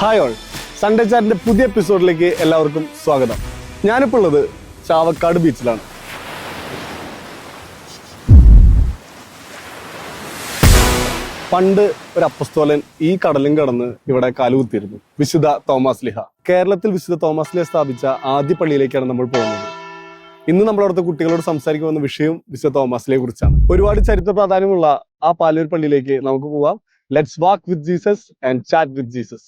Hi all. Sunday ചാറ്റിന്റെ പുതിയ എപ്പിസോഡിലേക്ക് എല്ലാവർക്കും സ്വാഗതം. ഞാനിപ്പോൾ ഉള്ളത് ചാവക്കാട് ബീച്ചിലാണ്. പണ്ട് ഒരു അപ്പസ്തോലൻ ഈ കടലും കടന്ന് ഇവിടെ കാലുകുത്തിയിരുന്നു വിശുദ്ധ തോമസ് ലിഹ. കേരളത്തിൽ വിശുദ്ധ തോമസ് ലിഹ സ്ഥാപിച്ച ആദ്യ പള്ളിയിലേക്കാണ് നമ്മൾ പോകുന്നത്. ഇന്ന് നമ്മൾ അവിടുത്തെ കുട്ടികളോട് സംസാരിക്കുമെന്ന വിഷയം വിശുദ്ധ തോമസ് തോമസിലെ കുറിച്ചാണ്. ഒരുപാട് ചരിത്ര പ്രാധാന്യമുള്ള ആ പാലൂർ പള്ളിയിലേക്ക് നമുക്ക് പോവാം. Let's walk with Jesus and chat with Jesus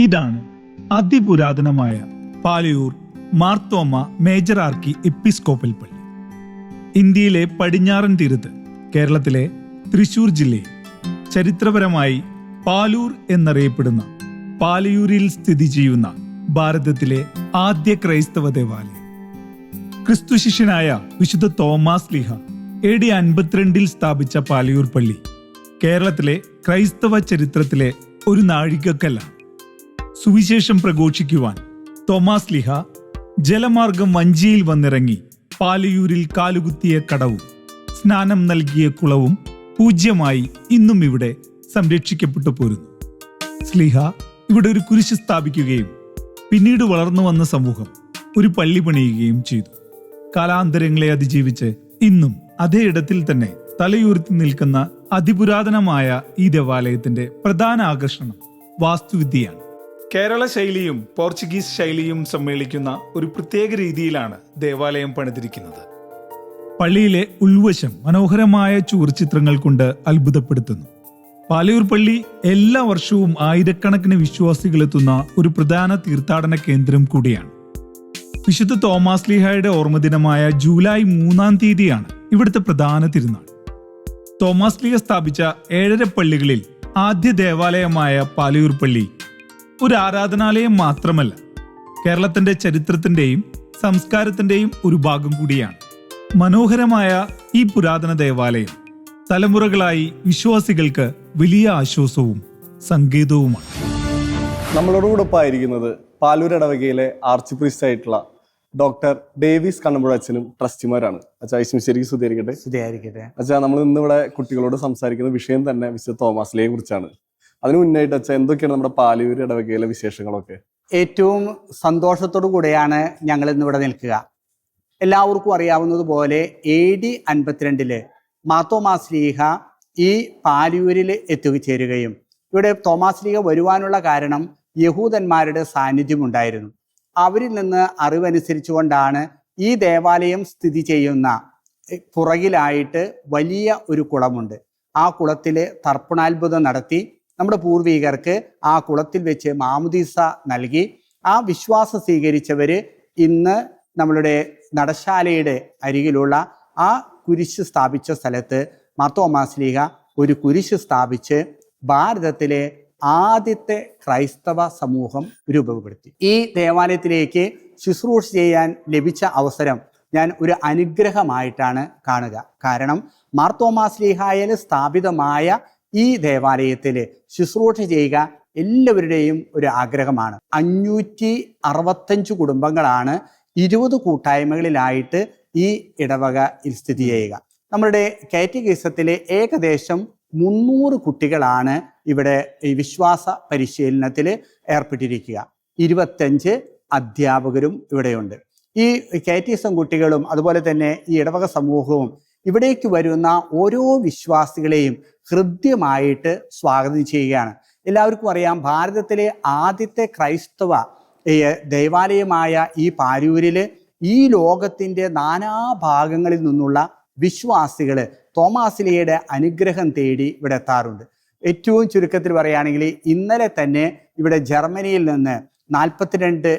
ഇതാണ് അതിപുരാതനമായ Palayur Marthoma major archiepiscopal പള്ളി. ഇന്ത്യയിലെ പടിഞ്ഞാറൻ തീരത്ത് കേരളത്തിലെ തൃശൂർ ജില്ലയിൽ ചരിത്രപരമായി പാലൂർ എന്നറിയപ്പെടുന്ന പാലയൂരിൽ സ്ഥിതി ചെയ്യുന്ന ഭാരതത്തിലെ ആദ്യ ക്രൈസ്തവ ദേവാലയം. ക്രിസ്തുശിഷ്യനായ വിശുദ്ധ തോമാസ് ലിഹ എ ഡി അൻപത്തിരണ്ടിൽ സ്ഥാപിച്ച പാലയൂർ പള്ളി കേരളത്തിലെ ക്രൈസ്തവ ചരിത്രത്തിലെ ഒരു നാഴികക്കല്ലാണ്. സുവിശേഷം പ്രഘോഷിക്കുവാൻ തോമാസ് ലിഹ ജലമാർഗം വഞ്ചിയിൽ വന്നിറങ്ങി പാലയൂരിൽ കാലുകുത്തിയ കടവും. സ്നാനം നൽകിയ കുളവും പൂജ്യമായി ഇന്നും ഇവിടെ സംരക്ഷിക്കപ്പെട്ടു പോരുന്നു. സ്ലിഹ ഇവിടെ ഒരു കുരിശ് സ്ഥാപിക്കുകയും പിന്നീട് വളർന്നു വന്ന സമൂഹം ഒരു പള്ളി പണിയുകയും ചെയ്തു. കാലാന്തരങ്ങളെ അതിജീവിച്ച് ഇന്നും അതേ ഇടത്തിൽ തന്നെ തലയുയർത്തി നിൽക്കുന്ന അതിപുരാതനമായ ഈ ദേവാലയത്തിന്റെ പ്രധാന ആകർഷണം വാസ്തുവിദ്യയാണ്. കേരള ശൈലിയും പോർച്ചുഗീസ് ശൈലിയും സമ്മേളിക്കുന്ന ഒരു പ്രത്യേക രീതിയിലാണ് ദേവാലയം പണിതിരിക്കുന്നത്. പള്ളിയിലെ ഉൾവശം മനോഹരമായ ചുവർച്ചിത്രങ്ങൾ കൊണ്ട് അത്ഭുതപ്പെടുത്തുന്നു. പാലയൂർ പള്ളി എല്ലാ വർഷവും ആയിരക്കണക്കിന് വിശ്വാസികൾ എത്തുന്ന ഒരു പ്രധാന തീർത്ഥാടന കേന്ദ്രം കൂടിയാണ്. വിശുദ്ധ തോമാസ് ലീഹായുടെ ഓർമ്മദിനമായ ജൂലൈ മൂന്നാം തീയതിയാണ് ഇവിടുത്തെ പ്രധാന തിരുനാൾ. തോമാസ് ലീഹ സ്ഥാപിച്ച ഏഴര പള്ളികളിൽ ആദ്യ ദേവാലയമായ പാലയൂർ പള്ളി ഒരു ആരാധനാലയം മാത്രമല്ല കേരളത്തിന്റെ ചരിത്രത്തിന്റെയും സംസ്കാരത്തിന്റെയും ഒരു ഭാഗം കൂടിയാണ്. മനോഹരമായ ഈ പുരാതന ദേവാലയം തലമുറകളായി വിശ്വാസികൾക്ക് വലിയ ആശ്വാസവും സങ്കേതവുമാണ്. നമ്മളോടുകൂടെ പാലൂരടവകയിലെ ആയിരിക്കുന്നത് പാലൂർ ഇടവകയിലെ ആർച്ച് പ്രീസ്റ്റ് ആയിട്ടുള്ള ഡോക്ടർ ഡേവിസ് കണ്ണമ്പുഴ അച്ഛനും ട്രസ്റ്റിമാരാണ്. അച്ഛാ ഐശ്വര്യം ശരിക്കും സ്തുതിയായിരിക്കട്ടെ. സ്തുതിയായിരിക്കട്ടെ. അച്ഛാ നമ്മൾ ഇന്നിവിടെ കുട്ടികളോട് സംസാരിക്കുന്ന വിഷയം തന്നെ വിശുദ്ധ തോമസിലെ കുറിച്ചാണ് അതിനു മുന്നായിട്ട് അച്ഛൻ എന്തൊക്കെയാണ് നമ്മുടെ പാലൂർ ഇടവകയിലെ വിശേഷങ്ങളൊക്കെ? ഏറ്റവും സന്തോഷത്തോടു കൂടെയാണ് ഞങ്ങൾ ഇന്ന് ഇവിടെ നിൽക്കുക. എല്ലാവർക്കും അറിയാവുന്നതുപോലെ എ ഡി അൻപത്തിരണ്ടിൽ മാത്തോമാസ് ലീഹ ഈ പാലിയൂരിൽ എത്തിച്ചേരുകയും ഇവിടെ തോമാസ് ലീഹ വരുവാനുള്ള കാരണം യഹൂദന്മാരുടെ സാന്നിധ്യം ഉണ്ടായിരുന്നു അവരിൽ നിന്ന് അറിവനുസരിച്ചുകൊണ്ടാണ് ഈ ദേവാലയം സ്ഥിതി ചെയ്യുന്ന പുറകിലായിട്ട് വലിയ ഒരു കുളമുണ്ട്. ആ കുളത്തിൽ തർപ്പണാത്ഭുതം നടത്തി നമ്മുടെ പൂർവികർക്ക് ആ കുളത്തിൽ വെച്ച് മാമുദീസ നൽകി. ആ വിശ്വാസം സ്വീകരിച്ചവർ ഇന്ന് നമ്മളുടെ നടശാലയുടെ അരികിലുള്ള ആ കുരിശ് സ്ഥാപിച്ച സ്ഥലത്ത് മത്തോമാസ്ലീഹ ഒരു കുരിശ് സ്ഥാപിച്ച് ഭാരതത്തിലെ ആദ്യത്തെ ക്രൈസ്തവ സമൂഹം രൂപപ്പെടുത്തി. ഈ ദേവാലയത്തിലേക്ക് ശുശ്രൂഷ ചെയ്യാൻ ലഭിച്ച അവസരം ഞാൻ ഒരു അനുഗ്രഹമായിട്ടാണ് കാണുക. കാരണം മാർത്തോമാസ്ലീഹായിൽ സ്ഥാപിതമായ ഈ ദേവാലയത്തിൽ ശുശ്രൂഷ ചെയ്യുക എല്ലാവരുടെയും ഒരു ആഗ്രഹമാണ്. അഞ്ഞൂറ്റി അറുപത്തഞ്ച് കുടുംബങ്ങളാണ് ഇരുപത് കൂട്ടായ്മകളിലായിട്ട് ഈ ഇടവക സ്ഥിതി ചെയ്യുക. നമ്മുടെ കാറ്റഗീസത്തിലെ ഏകദേശം മുന്നൂറ് കുട്ടികളാണ് ഇവിടെ ഈ വിശ്വാസ പരിശീലനത്തിൽ ഏർപ്പെട്ടിരിക്കുക. ഇരുപത്തഞ്ച് അധ്യാപകരും ഇവിടെയുണ്ട്. ഈ കാറ്റീസം കുട്ടികളും അതുപോലെ തന്നെ ഈ ഇടവക സമൂഹവും ഇവിടേക്ക് വരുന്ന ഓരോ വിശ്വാസികളെയും ഹൃദ്യമായിട്ട് സ്വാഗതം ചെയ്യുകയാണ്. എല്ലാവർക്കും അറിയാം ഭാരതത്തിലെ ആദ്യത്തെ ക്രൈസ്തവ ദൈവാലയമായ ഈ പാരൂരിൽ ഈ ലോകത്തിന്റെ നാനാഭാഗങ്ങളിൽ നിന്നുള്ള വിശ്വാസികൾ തോമാസിലിയുടെ അനുഗ്രഹം തേടി ഇവിടെ എത്താറുണ്ട്. ഏറ്റവും ചുരുക്കത്തിൽ പറയുകയാണെങ്കിൽ ഇന്നലെ തന്നെ ഇവിടെ ജർമ്മനിയിൽ നിന്ന് നാൽപ്പത്തിരണ്ട്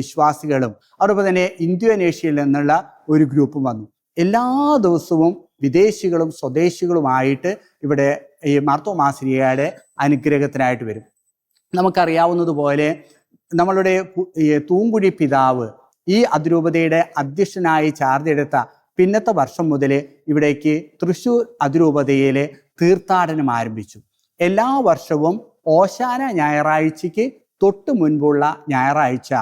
വിശ്വാസികളും അതോടൊപ്പം തന്നെ ഇന്തോനേഷ്യയിൽ നിന്നുള്ള ഒരു ഗ്രൂപ്പും വന്നു. എല്ലാ ദിവസവും വിദേശികളും സ്വദേശികളുമായിട്ട് ഇവിടെ ഈ മാർത്തോമാശ്രീയയുടെ അനുഗ്രഹത്തിനായിട്ട് വരും. നമുക്കറിയാവുന്നതുപോലെ നമ്മളുടെ തൂങ്കുഴി പിതാവ് ഈ അതിരൂപതയുടെ അധ്യക്ഷനായി ചാർജ് എടുത്ത പിന്നത്തെ വർഷം മുതൽ ഇവിടേക്ക് തൃശ്ശൂർ അതിരൂപതയിലെ തീർത്ഥാടനം ആരംഭിച്ചു. എല്ലാ വർഷവും ഓശാന ഞായറാഴ്ചയ്ക്ക് തൊട്ട് മുൻപുള്ള ഞായറാഴ്ച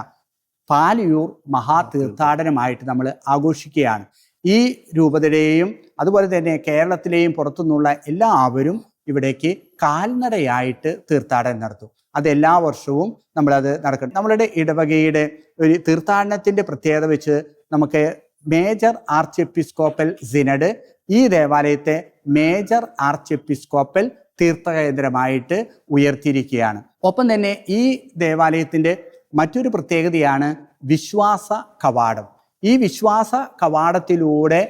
പാലിയൂർ മഹാതീർത്ഥാടനമായിട്ട് നമ്മൾ ആഘോഷിക്കുകയാണ്. ഈ രൂപതയുടെയും അതുപോലെ തന്നെ കേരളത്തിലെയും പുറത്തുനിന്നുള്ള എല്ലാവരും ഇവിടേക്ക് കാൽനടയായിട്ട് തീർത്ഥാടനം നടത്തും. അത് എല്ലാ വർഷവും നമ്മളത് നടക്കണം. നമ്മളുടെ ഇടവകയുടെ ഒരു തീർത്ഥാടനത്തിന്റെ പ്രത്യേകത വെച്ച് നമുക്ക് മേജർ ആർച്ച് എപ്പിസ്കോപ്പൽ സിനഡ് ഈ ദേവാലയത്തെ മേജർ ആർച്ച് എപ്പിസ്കോപ്പൽ തീർത്ഥകേന്ദ്രമായിട്ട് ഉയർത്തിയിരിക്കുകയാണ്. ഒപ്പം തന്നെ ഈ ദേവാലയത്തിന്റെ മറ്റൊരു പ്രത്യേകതയാണ് വിശ്വാസ കവാടം. ഈ വിശ്വാസ കവാടത്തിലൂടെ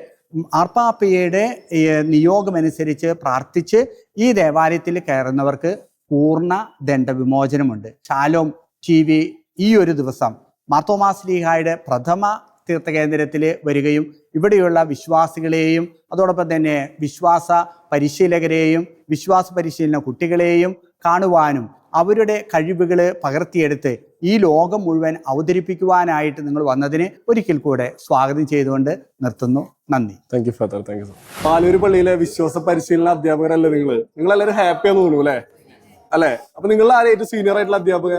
ആർപ്പാപ്പയുടെ നിയോഗമനുസരിച്ച് പ്രാർത്ഥിച്ച് ഈ ദേവാലയത്തിൽ കയറുന്നവർക്ക് പൂർണ ദണ്ഡവിമോചനമുണ്ട്. ശാലോം ടി വി ഈ ഒരു ദിവസം മാത്തോമാ ശ്രീഹായുടെ പ്രഥമ തീർത്ഥകേന്ദ്രത്തിൽ വരികയും ഇവിടെയുള്ള വിശ്വാസികളെയും അതോടൊപ്പം തന്നെ വിശ്വാസ പരിശീലകരെയും വിശ്വാസ പരിശീലന കുട്ടികളെയും കാണുവാനും അവരുടെ കഴിവുകൾ പകർത്തിയെടുത്ത് ഈ ലോകം മുഴുവൻ അവതരിപ്പിക്കുവാനായിട്ട് നിങ്ങൾ വന്നതിന് ഒരിക്കൽ കൂടെ സ്വാഗതം ചെയ്തുകൊണ്ട് നിർത്തുന്നു. നന്ദി. Thank you father thank you so Paloor പള്ളിയിലെ വിശ്വാസ പരിശീലന അധ്യാപകരല്ലേ നിങ്ങൾ നിങ്ങൾ എല്ലാവരും ഹാപ്പിയാന്ന് തോന്നുന്നു അല്ലേ? അല്ലെ? അപ്പൊ നിങ്ങൾ ആരെ ഏറ്റവും സീനിയർ ആയിട്ടുള്ള അധ്യാപക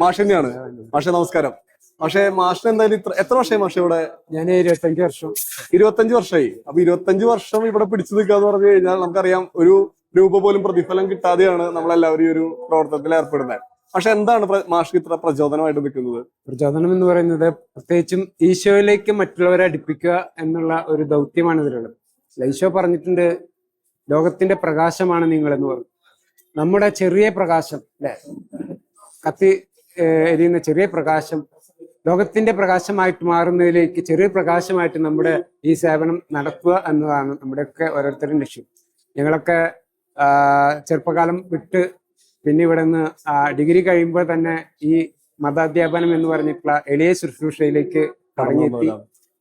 മാഷ് തന്നെയാണ്. മാഷെ നമസ്കാരം. പക്ഷേ മാഷിന് എന്തായാലും ഇത്ര എത്ര വർഷമായി മാഷെ ഇവിടെ? ഞാൻ ഇരുപത്തഞ്ച് വർഷം. ഇരുപത്തഞ്ച് വർഷമായി. അപ്പൊ ഇരുപത്തഞ്ച് വർഷം ഇവിടെ പിടിച്ചു നിൽക്കുക എന്ന് പറഞ്ഞു കഴിഞ്ഞാൽ നമുക്കറിയാം ഒരു രൂപ പോലും പ്രതിഫലം കിട്ടാതെയാണ് നമ്മളെല്ലാവരും ഈ ഒരു പ്രവർത്തനത്തിൽ ഏർപ്പെടുന്നത്. പക്ഷെ എന്താണ് മാഷ്ക്ക് ഇത്ര പ്രചോദനമായിട്ട് നിൽക്കുന്നത്? പ്രചോദനം എന്ന് പറയുന്നത് പ്രത്യേകിച്ചും ഈശോയിലേക്ക് മറ്റുള്ളവരെ അടുപ്പിക്കുക എന്നുള്ള ഒരു ദൗത്യമാണ് ഇതിലുള്ളത്. ഈശോ പറഞ്ഞിട്ടുണ്ട് ലോകത്തിന്റെ പ്രകാശമാണ് നിങ്ങൾ എന്ന് പറഞ്ഞു. നമ്മുടെ ചെറിയ പ്രകാശം അല്ലെ? കത്തി എരിയുന്ന ചെറിയ പ്രകാശം ലോകത്തിന്റെ പ്രകാശമായിട്ട് മാറുന്നതിലേക്ക് ചെറിയ പ്രകാശമായിട്ട് നമ്മുടെ ഈ സേവനം നടക്കുക എന്നതാണ് നമ്മുടെയൊക്കെ ഓരോരുത്തരും ലക്ഷ്യം. ഞങ്ങളൊക്കെ ചെറുപ്പകാലം വിട്ട് പിന്നെ ഇവിടെ നിന്ന് ഡിഗ്രി കഴിയുമ്പോൾ തന്നെ ഈ മതാധ്യാപനം എന്ന് പറഞ്ഞിട്ടുള്ള എളിയ ശുശ്രൂഷയിലേക്ക് കടങ്ങിയെത്തി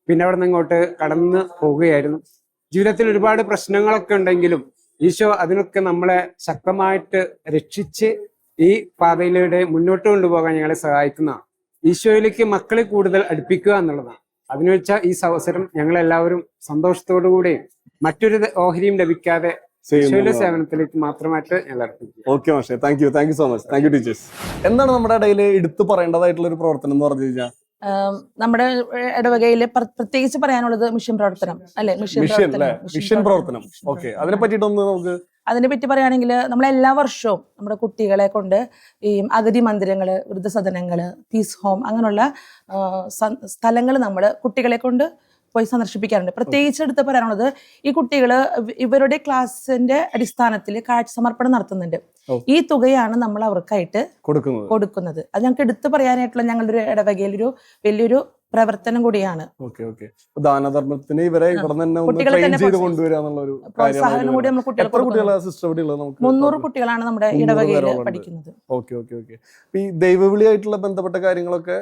പിന്നെ അവിടെ നിന്ന് ഇങ്ങോട്ട് കടന്നു പോവുകയായിരുന്നു. ജീവിതത്തിൽ ഒരുപാട് പ്രശ്നങ്ങളൊക്കെ ഉണ്ടെങ്കിലും ഈശോ അതിനൊക്കെ നമ്മളെ ശക്തമായിട്ട് രക്ഷിച്ച് ഈ പാതയിലൂടെ മുന്നോട്ട് കൊണ്ടുപോകാൻ ഞങ്ങളെ സഹായിക്കുന്നതാണ്. ഈശോയിലേക്ക് മക്കളെ കൂടുതൽ അടുപ്പിക്കുക എന്നുള്ളതാണ്. അതിനു വെച്ചാൽ ഈ അവസരം ഞങ്ങളെല്ലാവരും സന്തോഷത്തോടു കൂടെയും മറ്റൊരു ഓഹരിയും ലഭിക്കാതെ സേവനത്തിലേക്ക് മാത്രമായിട്ട് ഓക്കെ മാഷെ thank you thank you so much thank you teachers എന്താണ് നമ്മുടെ ഇടയിൽ എടുത്തു പറയേണ്ടതായിട്ടുള്ള ഒരു പ്രവർത്തനം എന്ന് പറഞ്ഞു കഴിഞ്ഞാൽ നമ്മുടെ ഇടവകയിൽ പ്രത്യേകിച്ച് പറയാനുള്ളത് മിഷൻ പ്രവർത്തനം അല്ലെ? മിഷൻ മിഷൻ പ്രവർത്തനം മിഷൻ പ്രവർത്തനം. ഓക്കെ. അതിനെ പറ്റിയിട്ടൊന്ന് നമുക്ക് അതിനെ പറ്റി പറയുകയാണെങ്കിൽ നമ്മൾ എല്ലാ വർഷവും നമ്മുടെ കുട്ടികളെ കൊണ്ട് ഈ അഗതി മന്ദിരങ്ങൾ വൃദ്ധസദനങ്ങൾ പീസ് ഹോം അങ്ങനെയുള്ള സ്ഥലങ്ങൾ നമ്മൾ കുട്ടികളെ കൊണ്ട് പോയി സന്ദർശിപ്പിക്കാറുണ്ട് പ്രത്യേകിച്ച് എടുത്ത് പറയാനുള്ളത് ഈ കുട്ടികൾ ഇവരുടെ ക്ലാസ്സിന്റെ അടിസ്ഥാനത്തിൽ കാഴ്ച സമർപ്പണം നടത്തുന്നുണ്ട് ഈ തുകയാണ് നമ്മൾ അവർക്കായിട്ട് കൊടുക്കുന്നത്. കൊടുക്കുന്നത്. അത് ഞങ്ങൾക്ക് എടുത്തു പറയാനായിട്ടുള്ള ഞങ്ങളുടെ ഒരു ഇടവകയിൽ ഒരു വലിയൊരു പ്രവർത്തനം കൂടിയാണ്. ദാനധർമ്മത്തിന് ഇവരെ ഇവിടെ തന്നെ ഒന്ന് കുട്ടികളെ ട്രെയിൻ ചെയ്ത് പ്രോത്സാ- ഒരു പ്രോത്സാഹനം കൂടി നമ്മൾ കുട്ടികളാ സിസ്റ്റർ ഇവിടെ ഉള്ളത് നമുക്ക് മുന്നൂറ് കുട്ടികളാണ് നമ്മുടെ ഇടവകയിൽ പഠിക്കുന്നത്. Okay okay okay. ഈ ദൈവവിളിയായിട്ടുള്ള ബന്ധപ്പെട്ട കാര്യങ്ങളൊക്കെ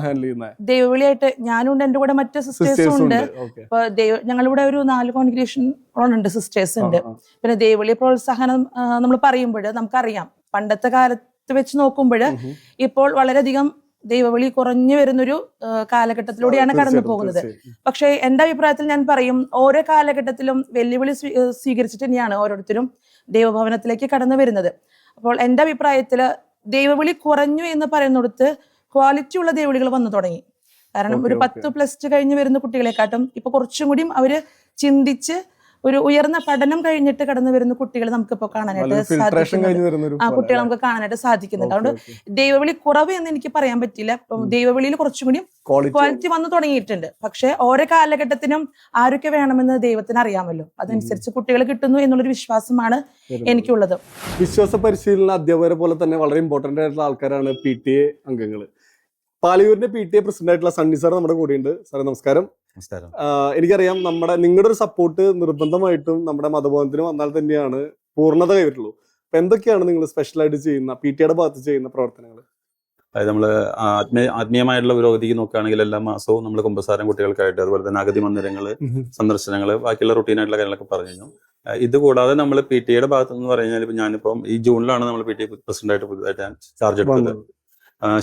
ഹാൻഡിൽ ചെയ്യുന്നത് ദൈവവിളിയായിട്ട് ഞാനുണ്ട് എന്റെ കൂടെ മറ്റ് സിസ്റ്റേഴ്സും ഉണ്ട്. ഇപ്പൊ ദൈവ ഞങ്ങളിവിടെ ഒരു നാല് കോൺഗ്രിഗേഷൻ ഉണ്ട് സിസ്റ്റേഴ്സ് ഉണ്ട്. പിന്നെ ദൈവവിളി പ്രോത്സാഹനം നമ്മൾ പറയുമ്പോൾ നമുക്കറിയാം. പണ്ടത്തെ കാലത്ത് വെച്ച് നോക്കുമ്പോൾ ഇപ്പോൾ വളരെയധികം ദൈവവിളി കുറഞ്ഞു വരുന്നൊരു കാലഘട്ടത്തിലൂടെയാണ് കടന്നു പോകുന്നത്. പക്ഷേ എന്റെ അഭിപ്രായത്തിൽ ഞാൻ പറയും ഓരോ കാലഘട്ടത്തിലും വെല്ലുവിളി സ്വീ- സ്വീകരിച്ചിട്ട് തന്നെയാണ് ഓരോരുത്തരും ദൈവഭവനത്തിലേക്ക് കടന്നു വരുന്നത്. അപ്പോൾ എന്റെ അഭിപ്രായത്തിൽ ദൈവവിളി കുറഞ്ഞു എന്ന് പറയുന്നിടത്ത് ക്വാളിറ്റി ഉള്ള ദൈവവിളികൾ വന്നു തുടങ്ങി. കാരണം ഒരു. പത്ത് പ്ലസ് ടു കഴിഞ്ഞ് വരുന്ന കുട്ടികളെക്കാട്ടും ഇപ്പൊ കുറച്ചും കൂടിയും അവർ ചിന്തിച്ച് ഒരു ഉയർന്ന പഠനം കഴിഞ്ഞിട്ട് കടന്നു വരുന്ന കുട്ടികളെ നമുക്കിപ്പോൾ കാണാനായിട്ട് സാധിക്കുന്നുണ്ട് ആ കുട്ടികൾ നമുക്ക് കാണാനായിട്ട് സാധിക്കുന്നുണ്ട്. അതുകൊണ്ട് ദൈവവിളി കുറവ് എന്ന് എനിക്ക് പറയാൻ പറ്റില്ല. ദൈവവിളിയിൽ കുറച്ചും കൂടി ക്വാളിറ്റി വന്നു തുടങ്ങിയിട്ടുണ്ട്. പക്ഷെ ഓരോ കാലഘട്ടത്തിനും ആരൊക്കെ വേണമെന്ന് ദൈവത്തിന് അറിയാമല്ലോ. അതനുസരിച്ച് കുട്ടികൾ കിട്ടുന്നു എന്നുള്ളൊരു വിശ്വാസമാണ് എനിക്കുള്ളത്. വിശ്വാസ പരിശീലന അധ്യാപകരെ പോലെ തന്നെ വളരെ ഇമ്പോർട്ടന്റ് ആയിട്ടുള്ള ആൾക്കാരാണ് പി ടി എ അംഗങ്ങൾ പാലയൂരിന്റെ പി ടി എ പ്രസിഡന്റ് ആയിട്ടുള്ള സണ്ണി സാർ നമ്മുടെ കൂടെയുണ്ട്. സാറേ നമസ്കാരം. എനിക്കറിയാം നമ്മുടെ നിങ്ങളുടെ ഒരു സപ്പോർട്ട് നിർബന്ധമായിട്ടും നമ്മുടെ മതബോധത്തിന് വന്നാൽ തന്നെയാണ് പൂർണത കൈവരുള്ളൂ അപ്പൊ എന്തൊക്കെയാണ് നിങ്ങൾ സ്പെഷ്യൽ ആയിട്ട് ചെയ്യുന്ന പി ടി എയുടെ ഭാഗത്ത് ചെയ്യുന്ന പ്രവർത്തനങ്ങൾ അതായത് നമ്മൾ ആത്മീയ ആത്മീയമായിട്ടുള്ള പുരോഗതിക്ക് നോക്കുകയാണെങ്കിൽ എല്ലാ മാസവും നമ്മൾ കുമ്പസാരം കുട്ടികൾക്കായിട്ട് അതുപോലെ തന്നെ അഗതി മന്ദിരങ്ങൾ സന്ദർശനങ്ങൾ ബാക്കിയുള്ള റുട്ടീനായിട്ടുള്ള കാര്യങ്ങളൊക്കെ പറഞ്ഞു കഴിഞ്ഞു. ഇത് കൂടാതെ നമ്മൾ പി ടി എയുടെ ഭാഗത്ത് എന്ന് പറഞ്ഞു കഴിഞ്ഞാൽ ഇപ്പൊ ഞാനിപ്പം ഈ ജൂണിലാണ് നമ്മൾ പി ടി പ്രസിഡന്റായിട്ട് പ്രസിഡന്റ് ആയിട്ട് പുതുതായിട്ട് ഞാൻ ചാർജ് എടുത്തത്.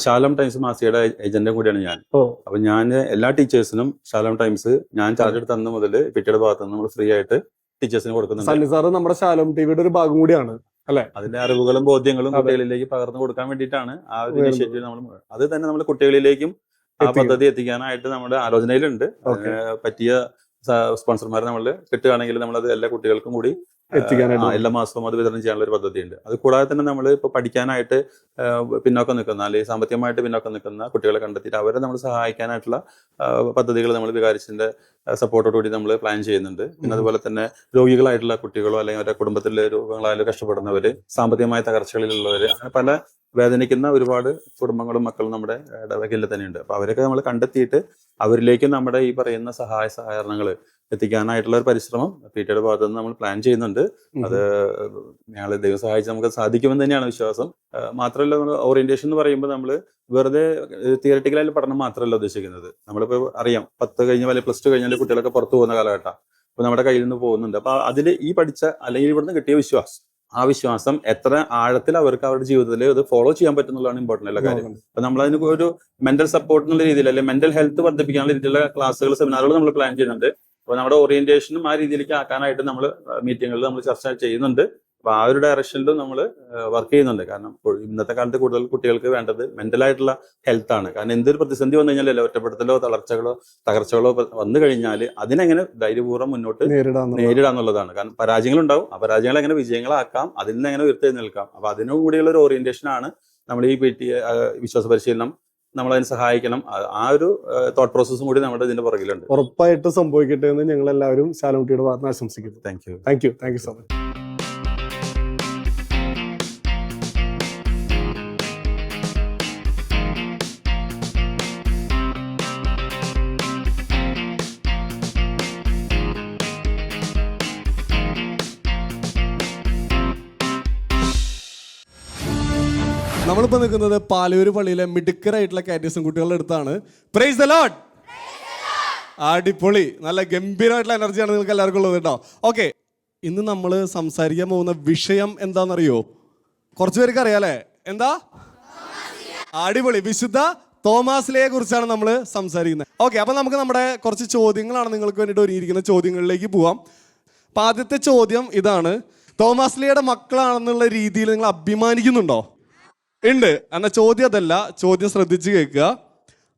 ശാലം ടൈംസ് മാസികയുടെ ഏജന്റും കൂടിയാണ് ഞാൻ. അപ്പൊ ഞാൻ എല്ലാ ടീച്ചേഴ്സിനും ശാലം ടൈംസ് ഞാൻ ചാർജ് എടുത്ത അന്ന് മുതൽ പിറ്റേയുടെ ഭാഗത്ത് നിന്ന് നമ്മൾ ഫ്രീ ആയിട്ട് ടീച്ചേഴ്സിന് കൊടുക്കുന്നുണ്ട്. സണ്ണി സാറ് നമ്മുടെ ശാലം ടിവിയുടെ ഒരു ഭാഗം കൂടിയാണ് അല്ലെ? അതിന്റെ അറിവുകളും ബോധ്യങ്ങളും കുട്ടികളിലേക്ക് പകർന്നു കൊടുക്കാൻ വേണ്ടിയിട്ടാണ് ആ ഒരു. ഇനിഷ്യേറ്റീവ് നമ്മൾ അത് തന്നെ നമ്മൾ കുട്ടികളിലേക്കും ആ. പദ്ധതി എത്തിക്കാനായിട്ട് നമ്മുടെ ആലോചനയിലുണ്ട്. പറ്റിയ സ്പോൺസർമാരെ നമ്മൾ കിട്ടുകയാണെങ്കിൽ നമ്മൾ അത് എല്ലാ കുട്ടികൾക്കും കൂടി എത്തിക്കാനായിട്ട് എല്ലാ മാസവും അത് വിതരണം ചെയ്യാനുള്ള ഒരു പദ്ധതിയുണ്ട്. അത് കൂടാതെ തന്നെ നമ്മൾ ഇപ്പൊ പഠിക്കാനായിട്ട് പിന്നോക്കം നിൽക്കുന്ന അല്ലെങ്കിൽ സാമ്പത്തികമായിട്ട് പിന്നോക്കം നിൽക്കുന്ന കുട്ടികളെ കണ്ടെത്തിയിട്ട് അവരെ നമ്മൾ സഹായിക്കാനായിട്ടുള്ള പദ്ധതികൾ നമ്മൾ വികാരിച്ചിന്റെ സപ്പോർട്ടോടുകൂടി നമ്മൾ പ്ലാൻ ചെയ്യുന്നുണ്ട്. പിന്നെ അതുപോലെ തന്നെ രോഗികളായിട്ടുള്ള കുട്ടികളോ അല്ലെങ്കിൽ അവരുടെ കുടുംബത്തിലെ രോഗങ്ങളായാലും കഷ്ടപ്പെടുന്നവർ സാമ്പത്തികമായ തകർച്ചകളിലുള്ളവർ അങ്ങനെ പല വേദനിക്കുന്ന ഒരുപാട് കുടുംബങ്ങളും മക്കളും നമ്മുടെ ഇടവകയിൽ തന്നെയുണ്ട്. അപ്പോൾ അവരൊക്കെ നമ്മൾ കണ്ടെത്തിയിട്ട് അവരിലേക്ക് നമ്മുടെ ഈ പറയുന്ന സഹായ സഹകരണങ്ങൾ എത്തിക്കാനായിട്ടുള്ള ഒരു പരിശ്രമം പി ടിയുടെ ഭാഗത്തു നിന്ന് നമ്മൾ പ്ലാൻ ചെയ്യുന്നുണ്ട്. അത് ഞങ്ങൾ ദൈവം സഹായിച്ച് നമുക്ക് സാധിക്കുമെന്ന് തന്നെയാണ് വിശ്വാസം. മാത്രമല്ല നമ്മൾ ഓറിയന്റേഷൻ എന്ന് പറയുമ്പോൾ നമ്മൾ വെറുതെ തിയറട്ടിക്കലായ പഠനം മാത്രമല്ല ഉദ്ദേശിക്കുന്നത്. നമ്മളിപ്പോൾ അറിയാം പത്ത് കഴിഞ്ഞ വല്ല പ്ലസ് ടു കഴിഞ്ഞാൽ കുട്ടികളൊക്കെ പുറത്തു പോകുന്ന കാലഘട്ടം. അപ്പൊ നമ്മുടെ കയ്യിൽ നിന്ന് പോകുന്നുണ്ട്. അപ്പൊ അതിൽ ഈ പഠിച്ച അല്ലെങ്കിൽ ഇവിടുന്ന് കിട്ടിയ വിശ്വാസം ആ വിശ്വാസം എത്ര ആഴത്തിൽ അവർക്ക് അവരുടെ ജീവിതത്തിൽ അത് ഫോളോ ചെയ്യാൻ പറ്റുന്നുള്ളതാണ് ഇമ്പോർട്ടന്റ് ഉള്ള കാര്യം. അപ്പൊ നമ്മൾ അതിന് ഒരു മെന്റൽ സപ്പോർട്ട് എന്നുള്ള രീതിയിൽ അല്ലെങ്കിൽ മെന്റൽ ഹെൽത്ത് വർദ്ധിപ്പിക്കാനുള്ള രീതിയിലുള്ള ക്ലാസ്സുകൾ സെമിനാറുകൾ നമ്മൾ പ്ലാൻ ചെയ്യുന്നുണ്ട്. അപ്പൊ നമ്മുടെ ഓറിയന്റേഷനും ആ രീതിയിലേക്ക് ആക്കാനായിട്ട് നമ്മൾ മീറ്റിങ്ങുകളിൽ നമ്മൾ ചർച്ച ചെയ്യുന്നുണ്ട്. അപ്പൊ ആ ഒരു ഡയറക്ഷനിലും നമ്മൾ വർക്ക് ചെയ്യുന്നുണ്ട്. കാരണം ഇന്നത്തെ കാലത്ത് കൂടുതൽ കുട്ടികൾക്ക് വേണ്ടത് മെന്റൽ ആയിട്ടുള്ള ഹെൽത്ത് ആണ്. കാരണം എന്തൊരു പ്രതിസന്ധി വന്നു കഴിഞ്ഞാൽ ഒറ്റപ്പെടുത്തലോ തളർച്ചകളോ തകർച്ചകളോ വന്നു കഴിഞ്ഞാൽ അതിനെങ്ങനെ ധൈര്യപൂർവം മുന്നോട്ട് നേരിടുക എന്നുള്ളതാണ് കാരണം പരാജയങ്ങൾ ഉണ്ടാവും ആ പരാജയങ്ങൾ എങ്ങനെ വിജയങ്ങളാക്കാം അതിൽ നിന്ന് എങ്ങനെ ഉയർത്തെഴുന്നേൽക്കാം അപ്പൊ അതിനുകൂടിയുള്ള ഒരു ഓറിയന്റേഷൻ ആണ് നമ്മൾ ഈ പി ടി വിശ്വാസ പരിശീലനം നമ്മൾ അതിന് സഹായിക്കണം. ആ- ഒരു തോട്ട് പ്രോസസ്സും കൂടി നമ്മുടെ ഇതിന്റെ പുറകിലുണ്ട്. ഉറപ്പായിട്ട് സംഭവിക്കട്ടെ എന്ന് ഞങ്ങൾ എല്ലാവരും ശാലമുട്ടിയുടെ ഭാഗത്ത് ആശംസിക്കുന്നു. Thank you thank you thank you so much നമ്മളിപ്പോ നിൽക്കുന്നത് പാലൂര് പള്ളിയിലെ മിടുക്കരായിട്ടുള്ള കാറ്റീസും കുട്ടികളുടെ അടുത്താണ്. പ്രൈസ് ദ ലോഡ് അടിപൊളി. നല്ല ഗംഭീരമായിട്ടുള്ള എനർജിയാണ് നിങ്ങൾക്ക് എല്ലാവർക്കും ഉള്ളത് കേട്ടോ. ഓക്കെ ഇന്ന് നമ്മൾ സംസാരിക്കാൻ പോകുന്ന വിഷയം എന്താണെന്നറിയോ? കുറച്ചു പേർക്ക് അറിയാലേ എന്താ? അടിപൊളി. വിശുദ്ധ തോമാസിലയെ കുറിച്ചാണ് നമ്മൾ സംസാരിക്കുന്നത്. ഓക്കെ അപ്പൊ നമുക്ക് നമ്മുടെ കുറച്ച് ചോദ്യങ്ങളാണ് നിങ്ങൾക്ക് വേണ്ടിയിട്ട് ഒരുങ്ങിയിരിക്കുന്ന ചോദ്യങ്ങളിലേക്ക് പോവാം. അപ്പൊ ആദ്യത്തെ ചോദ്യം ഇതാണ്. തോമാസ്ലിയുടെ മക്കളാണെന്നുള്ള രീതിയിൽ നിങ്ങൾ അഭിമാനിക്കുന്നുണ്ടോ? ഉണ്ട്. എന്ന ചോദ്യം അതല്ല. ചോദ്യം ശ്രദ്ധിച്ച് കേൾക്കുക.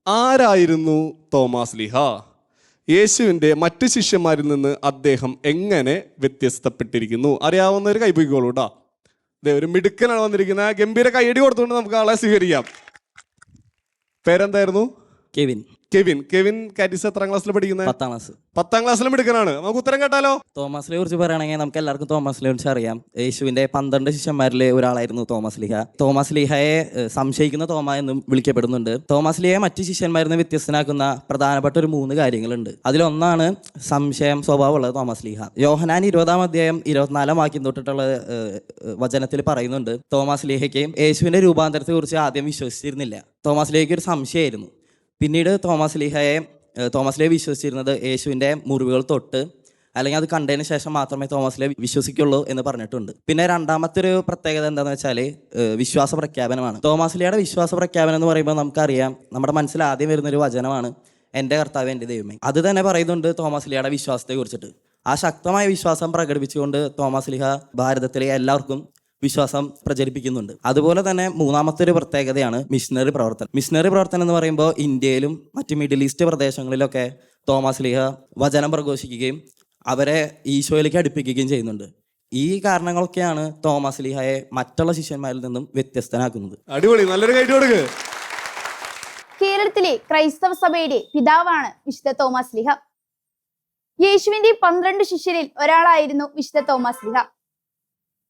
ആരായിരുന്നു തോമാസ് ലിഹ? യേശുവിന്റെ മറ്റ് ശിഷ്യന്മാരിൽ നിന്ന് അദ്ദേഹം എങ്ങനെ വ്യത്യസ്തപ്പെട്ടിരിക്കുന്നു? അറിയാവുന്നവർ കൈപൊയ്ക്കോളൂ കേട്ടോ അതെ ഒരു മിടുക്കനാണ് വന്നിരിക്കുന്നത്. ഗംഭീര കൈയടി കൊടുത്തുകൊണ്ട് നമുക്ക് ആളെ സ്വീകരിക്കാം. പേരെന്തായിരുന്നു? കെവിൻ. കെവിൻ കെവിൻ കാറ്റിസ് എത്രാം ക്ലാസ്സിൽ പഠിക്കുന്നത് പത്താം ക്ലാസ് പത്താം ക്ലാസ്സിലും എടുക്കാനാണ് നമുക്ക് ഉത്തരം കേട്ടാലോ? തോമസിനെ കുറിച്ച് പറയുകയാണെങ്കിൽ നമുക്ക് എല്ലാവർക്കും തോമസിനെ കുറിച്ച് അറിയാം. യേശുവിന്റെ പന്ത്രണ്ട് ശിഷ്യന്മാരിൽ ഒരാളായിരുന്നു തോമസ് ലിഹ. തോമസ് ലിഹയെ സംശയിക്കുന്ന തോമ എന്നും വിളിക്കപ്പെടുന്നുണ്ട്. തോമസ് ലിഹയെ മറ്റു ശിഷ്യന്മാരിൽ നിന്ന് വ്യത്യസ്തനാക്കുന്ന പ്രധാനപ്പെട്ട ഒരു മൂന്ന് കാര്യങ്ങളുണ്ട്. അതിലൊന്നാണ് സംശയം സ്വഭാവമുള്ളത് തോമസ് ലിഹ. യോഹനാൻ ഇരുപതാം അധ്യായം ഇരുപത്തിനാലാം വാക്യം തൊട്ടിട്ടുള്ള വചനത്തിൽ പറയുന്നുണ്ട് തോമസ് ലിഹയ്ക്ക് യേശുവിന്റെ രൂപാന്തരത്തെ കുറിച്ച് ആദ്യം വിശ്വസിച്ചിരുന്നില്ല. തോമസ് ലിഹയ്ക്ക് ഒരു സംശയമായിരുന്നു. പിന്നീട് തോമസ് ലീഹയെ തോമസ് ലേ വിശ്വസിച്ചിരുന്നത് യേശുവിന്റെ മുറിവുകൾ തൊട്ട് അല്ലെങ്കിൽ അത് കണ്ടതിന് ശേഷം മാത്രമേ തോമസ് ലേ വിശ്വസിക്കുള്ളൂ എന്ന് പറഞ്ഞിട്ടുണ്ട്. പിന്നെ രണ്ടാമത്തെ ഒരു പ്രത്യേകത എന്താണെന്ന് വെച്ചാൽ വിശ്വാസ പ്രഖ്യാപനമാണ്. തോമസ് ലിയുടെ വിശ്വാസ പ്രഖ്യാപനം എന്ന് പറയുമ്പോൾ നമുക്കറിയാം നമ്മുടെ മനസ്സിൽ ആദ്യം വരുന്നൊരു വചനമാണ് എന്റെ കർത്താവ് എന്റെ ദൈവമേ. അത് തന്നെ പറയുന്നുണ്ട് തോമസ് ലിയുടെ വിശ്വാസത്തെ കുറിച്ചിട്ട് ആ ശക്തമായ വിശ്വാസം പ്രകടിപ്പിച്ചുകൊണ്ട് തോമസ് ലിഹ ഭാരതത്തിലെ എല്ലാവർക്കും വിശ്വാസം പ്രചരിപ്പിക്കുന്നുണ്ട്. അതുപോലെ തന്നെ മൂന്നാമത്തെ ഒരു പ്രത്യേകതയാണ് മിഷനറി പ്രവർത്തനം. മിഷനറി പ്രവർത്തനം എന്ന് പറയുമ്പോൾ ഇന്ത്യയിലും മറ്റ് മിഡിൽ ഈസ്റ്റ് പ്രദേശങ്ങളിലൊക്കെ തോമസ് ലീഹ വചനം പ്രഘോഷിക്കുകയും അവരെ ഈശോയിലേക്ക് അടുപ്പിക്കുകയും ചെയ്യുന്നുണ്ട്. ഈ കാരണങ്ങളൊക്കെയാണ് തോമസ് ലീഹയെ മറ്റുള്ള ശിഷ്യന്മാരിൽ നിന്നും വ്യത്യസ്തനാക്കുന്നത്. അടിപൊളി. നല്ലൊരു കേരളത്തിലെ ക്രൈസ്തവ സഭയുടെ പിതാവാണ് വിശുദ്ധ തോമസ് ലിഹ. യേശുവിന്റെ പന്ത്രണ്ട് ശിഷ്യരിൽ ഒരാളായിരുന്നു വിശുദ്ധ തോമസ് ലിഹ.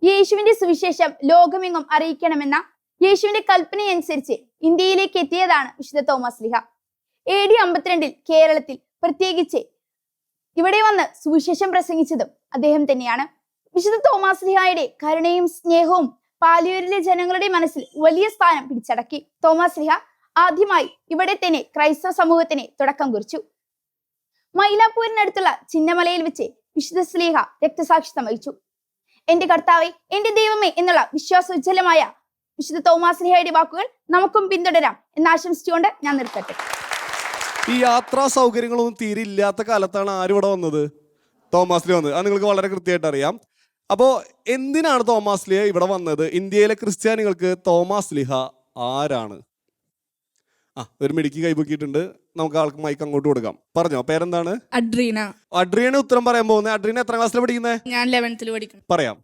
യേശുവിന്റെ സുവിശേഷം ലോകമെങ്ങും അറിയിക്കണമെന്ന യേശുവിന്റെ കൽപ്പനയനുസരിച്ച് ഇന്ത്യയിലേക്ക് എത്തിയതാണ് വിശുദ്ധ തോമസ് ലിഹ. എ ഡി അമ്പത്തിരണ്ടിൽ കേരളത്തിൽ പ്രത്യേകിച്ച് ഇവിടെ വന്ന് സുവിശേഷം പ്രസംഗിച്ചതും അദ്ദേഹം തന്നെയാണ്. വിശുദ്ധ തോമസ് ലിഹായുടെ കരുണയും സ്നേഹവും പാലിയൂരിലെ ജനങ്ങളുടെ മനസ്സിൽ വലിയ സ്ഥാനം പിടിച്ചടക്കി. തോമസ് ലിഹ ആദ്യമായി ഇവിടെ തന്നെ ക്രൈസ്തവ സമൂഹത്തിന് തുടക്കം കുറിച്ചു. മൈലാപ്പൂരിനടുത്തുള്ള ചിന്നമലയിൽ വെച്ച് വിശുദ്ധ സ്ലീഹ രക്തസാക്ഷിത്വം വഹിച്ചു. എന്റെ കർത്താവെ എന്റെ ദൈവമേ എന്നുള്ള വിശ്വാസ വിശ്വാസോജ്വലമായ വിശുദ്ധ തോമാസ്ലിഹയുടെ വാക്കുകൾ നമുക്കും പിന്തുടരാം എന്ന് ആശംസിച്ചുകൊണ്ട് ഞാൻ നിർത്തട്ടെ. ഈ യാത്രാ സൗകര്യങ്ങളൊന്നും തീരെ ഇല്ലാത്ത കാലത്താണ് ആരും ഇവിടെ വന്നത്? തോമാസ്ലി വന്നത്. അത് നിങ്ങൾക്ക് വളരെ കൃത്യമായിട്ട് അറിയാം. അപ്പോൾ എന്തിനാണ് തോമാസ്ലിഹ ഇവിടെ വന്നത്? ഇന്ത്യയിലെ ക്രിസ്ത്യാനികൾക്ക് തോമാസ്ലിഹ ആരാണ്? ആ ഒരു മിടുക്കി കൈപൊക്കിയിട്ടുണ്ട് നമുക്ക് ആൾക്ക് മൈക്ക് അങ്ങോട്ട് കൊടുക്കാം. പറഞ്ഞോ പേരെന്താണ്? അഡ്രീന. അഡ്രീന ഉത്തരം പറയാൻ പോകുന്നത്. അഡ്രീന എത്ര ക്ലാസ്സിൽ പഠിക്കുന്നത് ഞാൻ ലെവൻത്തിൽ പഠിക്കുന്നു. പറയാം.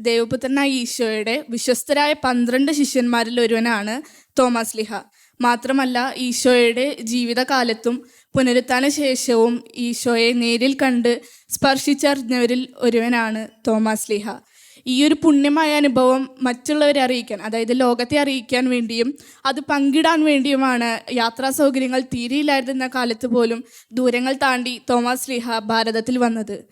ദേവപുത്രനായ ഈശോയുടെ വിശ്വസ്തരായ പന്ത്രണ്ട് ശിഷ്യന്മാരിൽ ഒരുവനാണ് തോമസ് ലിഹ. മാത്രമല്ല ഈശോയുടെ ജീവിതകാലത്തും പുനരുത്ഥാന ശേഷവും ഈശോയെ നേരിൽ കണ്ട് സ്പർശിച്ചറിഞ്ഞവരിൽ ഒരുവനാണ് തോമസ് ലിഹ. ഈ ഒരു പുണ്യമായ അനുഭവം മറ്റുള്ളവരെ അറിയിക്കാൻ അതായത് ലോകത്തെ അറിയിക്കാൻ വേണ്ടിയും അത് പങ്കിടാൻ വേണ്ടിയുമാണ് യാത്രാ സൗകര്യങ്ങൾ തീരെയില്ലായിരുന്ന കാലത്ത് പോലും ദൂരങ്ങൾ താണ്ടി തോമസ് ലീഹ ഭാരതത്തിൽ വന്നത്.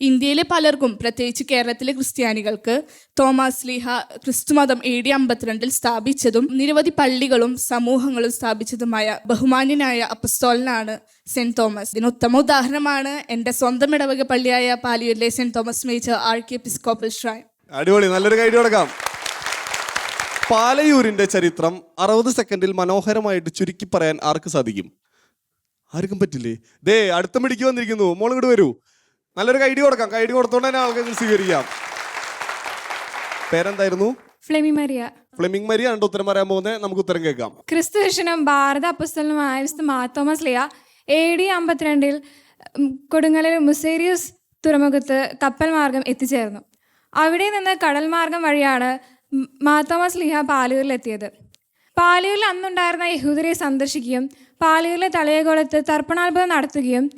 ഇന്ത്യയിലെ പലർക്കും പ്രത്യേകിച്ച് കേരളത്തിലെ ക്രിസ്ത്യാനികൾക്ക് തോമസ് ലീഹ ക്രിസ്തുമതം എ ഡി അമ്പത്തിരണ്ടിൽ സ്ഥാപിച്ചതും നിരവധി പള്ളികളും സമൂഹങ്ങളും സ്ഥാപിച്ചതുമായ ബഹുമാന്യനായ അപ്പസ്തോലനാണ് സെന്റ് തോമസ്. ഇതിന് ഉത്തമ ഉദാഹരണമാണ് എന്റെ സ്വന്തം ഇടവക പള്ളിയായ പാലിയൂരിലെ saint Thomas major archiepiscopal shrine അടിപൊളി നല്ലൊരു കൈഡി കൊടുക്കാം. പാലയൂരിന്റെ ചരിത്രം അറുപത് സെക്കൻഡിൽ മനോഹരമായിട്ട് ചുരുക്കി പറയാൻ ആർക്ക് സാധിക്കും? ആർക്കും പറ്റില്ലേ? ദേ അടുത്ത മിടിക്ക് വന്നിരിക്കുന്നു. മോൾ ഇങ്ങോട്ട് വരൂ. നല്ലൊരു കൈഡി കൊടുക്കാം. കൈഡി കൊടുത്തോണ്ട് തന്നെ ആൾക്കാർക്ക് സ്വീകരിക്കാം. പേരെന്തായിരുന്നു? ഫ്ലെമി മരിയ. ഫ്ലെമിംഗ് മരിയാണ് ഉത്തരം പറയാൻ പോകുന്നത് നമുക്ക് ഉത്തരം കേൾക്കാം. ക്രിസ്തു ദർശനം ഭാരത വിശുദ്ധ മാത്തോമസ് ലിയ എ ഡി അമ്പത്തിരണ്ടിൽ കൊടുങ്ങലിൽ മുസേരിയസ് തുറമുഖത്ത് കപ്പൽ മാർഗം എത്തിച്ചേർന്നു. അവിടെ നിന്ന് കടൽ മാർഗം വഴിയാണ് മാത്തോമസ് ലിഹ പാലൂരിലെത്തിയത്. പാലൂരിൽ അന്നുണ്ടായിരുന്ന യഹൂദരെ സന്ദർശിക്കുകയും പാലൂരിലെ തലയകോളത്ത് തർപ്പണാത്ഭുതം നടത്തുകയും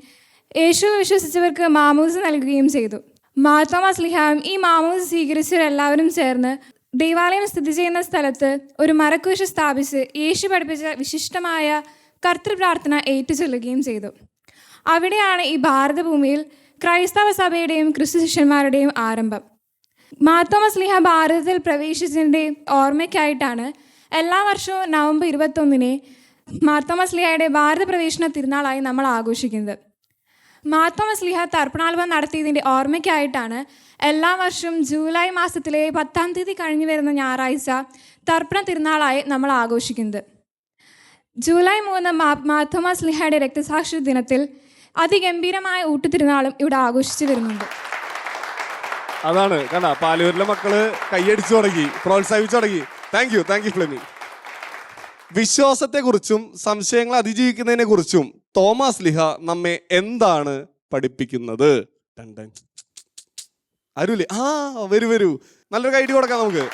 യേശു വിശ്വസിച്ചവർക്ക് മാമൂസ് നൽകുകയും ചെയ്തു. മാത്തോമസ് ലിഹാവും ഈ മാമൂസ് സ്വീകരിച്ചവരെല്ലാവരും ചേർന്ന് ദൈവാലയം സ്ഥിതി ചെയ്യുന്ന സ്ഥലത്ത് ഒരു മരക്കുശ സ്ഥാപിച്ച് യേശു പഠിപ്പിച്ച വിശിഷ്ടമായ കർത്തൃപ്രാർത്ഥന ഏറ്റുചൊല്ലുകയും ചെയ്തു. അവിടെയാണ് ഈ ഭാരതഭൂമിയിൽ ക്രൈസ്തവ സഭയുടെയും ക്രിസ്തു ശിഷ്യന്മാരുടെയും ആരംഭം. മാത്തോമസ് ലിഹ ഭാരതത്തിൽ പ്രവേശിച്ചതിന്റെ ഓർമ്മയ്ക്കായിട്ടാണ് എല്ലാ വർഷവും നവംബർ ഇരുപത്തൊന്നിനെ മാർത്തോമസ് ലിഹയുടെ ഭാരത പ്രവേശന തിരുനാളായി നമ്മൾ ആഘോഷിക്കുന്നത്. മാർത്തോമസ് ലിഹ തർപ്പണാൽബം നടത്തിയതിന്റെ ഓർമ്മയ്ക്കായിട്ടാണ് എല്ലാ വർഷവും ജൂലൈ മാസത്തിലെ പത്താം തീയതി കഴിഞ്ഞു വരുന്ന ഞായറാഴ്ച തർപ്പണ തിരുനാളായി നമ്മൾ ആഘോഷിക്കുന്നത്. ജൂലൈ മൂന്ന് മാ മാത്തോമസ് ലിഹയുടെ രക്തസാക്ഷി ദിനത്തിൽ അതിഗംഭീരമായ ഊട്ടുതിരുനാളും ഇവിടെ ആഘോഷിച്ചു വരുന്നുണ്ട്. അതാണ്. കണ്ട പാലൂരിലെ മക്കൾ കൈയടിച്ചു തുടങ്ങി പ്രോത്സാഹിപ്പിച്ചു തുടങ്ങി. താങ്ക് യു താങ്ക് യു ഫ്ലെമി വിശ്വാസത്തെക്കുറിച്ചും സംശയങ്ങൾ അതിജീവിക്കുന്നതിനെ കുറിച്ചും തോമസ് ലിഹ നമ്മെ എന്താണ് പഠിപ്പിക്കുന്നത്? ടൻ ടൻ. ആ വരൂ വരൂ. നല്ലൊരു കൈഡി കൊടുക്കാം നമുക്ക്.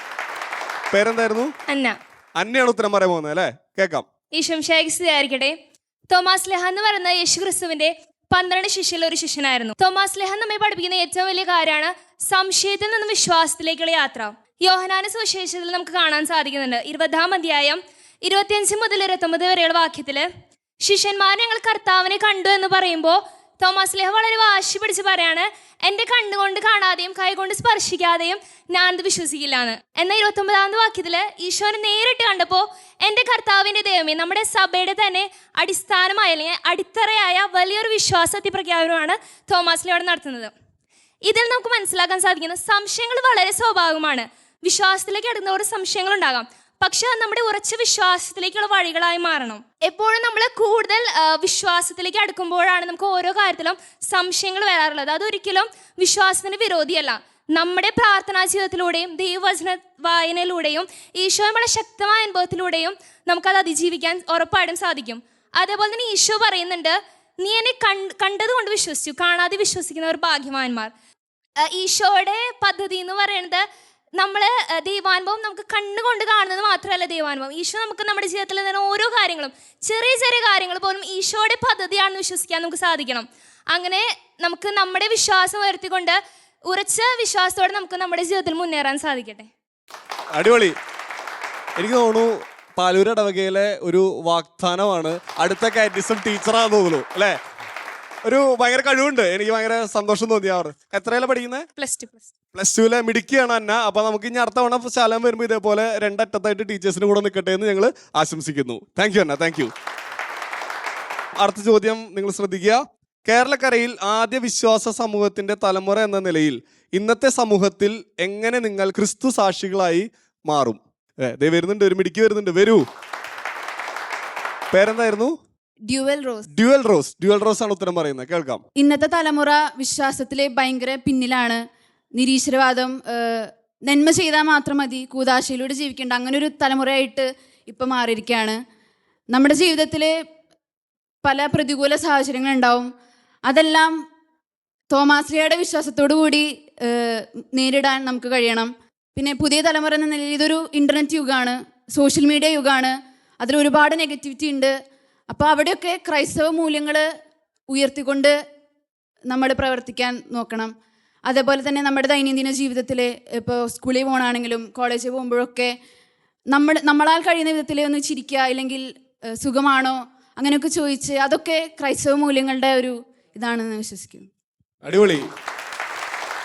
പേരെന്തായിരുന്നു? അന്ന. അന്നയാണ് ഉത്തരം പറയാൻ പോകുന്നത് അല്ലേ? കേക്കാം ഈശംശായിരിക്കട്ടെ തോമസ് ലെഹ എന്ന് പറയുന്ന യേശു ക്രിസ്തുവിന്റെ പന്ത്രണ്ട് ശിഷ്യരിൽ ഒരു ശിഷ്യനായിരുന്നു. തോമാസ് ലെഹൻ നമ്മെ പഠിപ്പിക്കുന്ന ഏറ്റവും വലിയ കാര്യമാണ് സംശയത്തിൽ നിന്നും വിശ്വാസത്തിലേക്കുള്ള യാത്ര. യോഹനാന സുവിശേഷത്തിൽ നമുക്ക് കാണാൻ സാധിക്കുന്നുണ്ട്. ഇരുപതാം അധ്യായം ഇരുപത്തിയഞ്ച് മുതൽ ഇരുപത്തൊമ്പത് വരെയുള്ള വാക്യത്തിൽ ശിഷ്യന്മാർ ഞങ്ങൾ കർത്താവിനെ കണ്ടു എന്ന് പറയുമ്പോൾ തോമസ് ലേഹ വളരെ വാശി പിടിച്ച് പറയാണ് എന്റെ കണ്ണുകൊണ്ട് കാണാതെയും കൈകൊണ്ട് സ്പർശിക്കാതെയും ഞാൻ അത് വിശ്വസിക്കില്ല എന്ന് എന്നാൽ ഇരുപത്തൊമ്പതാമത് വാക്യത്തിൽ ഈശോനെ നേരിട്ട് കണ്ടപ്പോ എന്റെ കർത്താവിന്റെ ദൈവമേ നമ്മുടെ സഭയുടെ തന്നെ അടിസ്ഥാനമായ അല്ലെങ്കിൽ അടിത്തറയായ വലിയൊരു വിശ്വാസത്തി പ്രഖ്യാപനമാണ് തോമസ് ലെയോട് നടത്തുന്നത്. ഇതിൽ നമുക്ക് മനസ്സിലാക്കാൻ സാധിക്കുന്ന സംശയങ്ങൾ വളരെ സ്വാഭാവികമാണ്. വിശ്വാസത്തിലേക്ക് അടുക്കുന്നവർ സംശയങ്ങൾ ഉണ്ടാകാം. പക്ഷെ നമ്മുടെ ഉറച്ച വിശ്വാസത്തിലേക്കുള്ള വഴികളായി മാറണം. എപ്പോഴും നമ്മൾ കൂടുതൽ വിശ്വാസത്തിലേക്ക് അടുക്കുമ്പോഴാണ് നമുക്ക് ഓരോ കാര്യത്തിലും സംശയങ്ങൾ വരാറുള്ളത്. അതൊരിക്കലും വിശ്വാസത്തിന് വിരോധിയല്ല. നമ്മുടെ പ്രാർത്ഥനാ ജീവിതത്തിലൂടെയും ദൈവവചന വായനയിലൂടെയും ഈശോയുടെ ശക്തമായ അനുഭവത്തിലൂടെയും നമുക്കത് അതിജീവിക്കാൻ ഉറപ്പായിട്ടും സാധിക്കും. അതേപോലെ തന്നെ ഈശോ പറയുന്നുണ്ട് നീ എന്നെ കണ്ട് കണ്ടത് വിശ്വസിച്ചു. കാണാതെ വിശ്വസിക്കുന്നവർ ഭാഗ്യവാന്മാർ. ഈശോയുടെ പദ്ധതി എന്ന് പറയുന്നത് നമ്മൾ ദൈവാനുഭവം നമുക്ക് കണ്ണുകൊണ്ട് കാണുന്നത് മാത്രമല്ല ദൈവാനുഭവം. ഈശോ നമുക്ക് നമ്മുടെ ജീവിതത്തിൽ തന്നെ ഓരോ കാര്യങ്ങളും ചെറിയ ചെറിയ കാര്യങ്ങൾ പോലും ഈശോയുടെ പദ്ധതിയാണെന്ന് വിശ്വസിക്കാൻ നമുക്ക് സാധിക്കണം. അങ്ങനെ നമുക്ക് നമ്മുടെ വിശ്വാസം ഉയർത്തിക്കൊണ്ട് ഉറച്ച വിശ്വാസത്തോടെ നമുക്ക് നമ്മുടെ ജീവിതത്തിൽ മുന്നേറാൻ സാധിക്കട്ടെ. അടിപൊളി. എനിക്ക് തോന്നുന്നു പാലൂർ ഇടവകയിലെ ഒരു വാഗ്ദാനമാണ് അടുത്ത കാറ്റിസം ടീച്ചറാന്ന് തോന്നുന്നു അല്ലേ? ഒരു ഭയങ്കര കഴിവുണ്ട്. എനിക്ക് ഭയങ്കര സന്തോഷം തോന്നിയാറ് എത്രയല്ല പഠിക്കുന്നത് പ്ലസ് ടു പ്ലസ് പ്ലസ് ടുവിലെ മിടുക്കിയാണ് അന്ന. അപ്പൊ നമുക്ക് ഇനി അടുത്ത തവണ ശാലം വരുമ്പോൾ ഇതേപോലെ രണ്ടറ്റത്തായിട്ട് ടീച്ചേഴ്സിന് കൂടെ നിൽക്കട്ടെ എന്ന് ഞങ്ങൾ ആശംസിക്കുന്നു. Thank you Anna. Thank you അടുത്ത ചോദ്യം നിങ്ങൾ ശ്രദ്ധിക്കുക. കേരളക്കരയിൽ ആദ്യ വിശ്വാസ സമൂഹത്തിന്റെ തലമുറ എന്ന നിലയിൽ ഇന്നത്തെ സമൂഹത്തിൽ എങ്ങനെ നിങ്ങൾ ക്രിസ്തു സാക്ഷികളായി മാറും? ദേ വരുന്നുണ്ട് ഒരു മിടിക്ക് വരുന്നുണ്ട്. വരൂ. പേരെന്തായിരുന്നു? Dual Rose. Dual Rose. Dual Rose ആണ് ഉത്തരം പറയുന്നത്. കേൾക്കാം. ഇന്നത്തെ തലമുറ വിശ്വാസത്തിലെ ഭയങ്കര പിന്നിലാണ്. നിരീശ്വരവാദം നന്മ ചെയ്താൽ മാത്രം മതി കൂതാശയിലൂടെ ജീവിക്കേണ്ട. അങ്ങനെ ഒരു തലമുറയായിട്ട് ഇപ്പം മാറിയിരിക്കുകയാണ്. നമ്മുടെ ജീവിതത്തിൽ പല പ്രതികൂല സാഹചര്യങ്ങളുണ്ടാവും. അതെല്ലാം തോമാശ്രീയുടെ വിശ്വാസത്തോടു കൂടി നേരിടാൻ നമുക്ക് കഴിയണം. പിന്നെ പുതിയ തലമുറ എന്ന നിലയിൽ ഇതൊരു ഇന്റർനെറ്റ് യുഗമാണ് സോഷ്യൽ മീഡിയ യുഗമാണ് അതിൽ ഒരുപാട് നെഗറ്റിവിറ്റി ഉണ്ട്. അപ്പോൾ അവിടെയൊക്കെ ക്രൈസ്തവ മൂല്യങ്ങൾ ഉയർത്തിക്കൊണ്ട് നമ്മൾ പ്രവർത്തിക്കാൻ നോക്കണം. അതേപോലെ തന്നെ നമ്മുടെ ദൈനംദിന ജീവിതത്തിൽ ഇപ്പോൾ സ്കൂളിൽ പോകണമാണെങ്കിലും കോളേജിൽ പോകുമ്പോഴൊക്കെ നമ്മൾ നമ്മളാൽ കഴിയുന്ന വിധത്തിൽ ഒന്ന് ചിരിക്കുക അല്ലെങ്കിൽ സുഖമാണോ? അങ്ങനെയൊക്കെ ചോദിച്ച് അതൊക്കെ ക്രൈസ്തവ മൂല്യങ്ങളുടെ ഒരു ഇതാണെന്ന് വിശ്വസിക്കുന്നു. അടിപൊളി.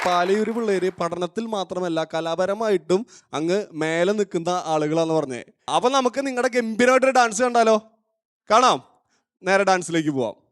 പാലയൂർ പിള്ളേര് പഠനത്തിൽ മാത്രമല്ല കലാപരമായിട്ടും അങ്ങ് മേലെ നിൽക്കുന്ന ആളുകളാന്ന് പറഞ്ഞേ. അപ്പൊ നമുക്ക് നിങ്ങളുടെ ഗംഭീരമായിട്ടൊരു ഡാൻസ് കണ്ടാലോ? കാണാം. നേരെ ഡാൻസിലേക്ക് പോവാം.